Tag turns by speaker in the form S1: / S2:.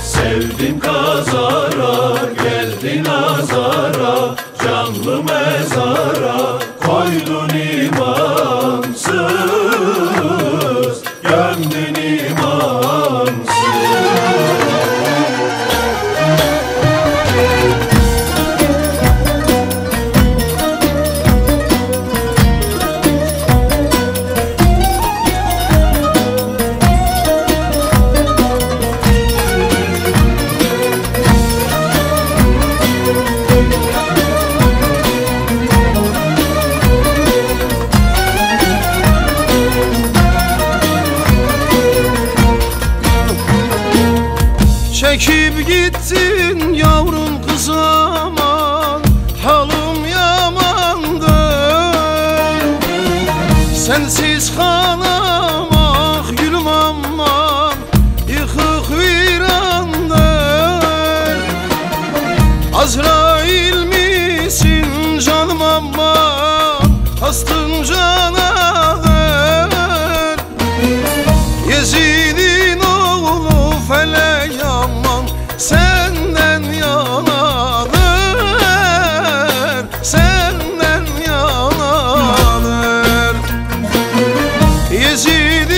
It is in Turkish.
S1: Sevdim kazara, geldin azara Canlı mezara koydun imansız
S2: Çekip gittin yavrum kız aman Halım yamandır Sensiz kalamam ah gülüm aman Yıkık virandır Azrail misin canım aman Kastım can senden yalanır senden yalanır Yezid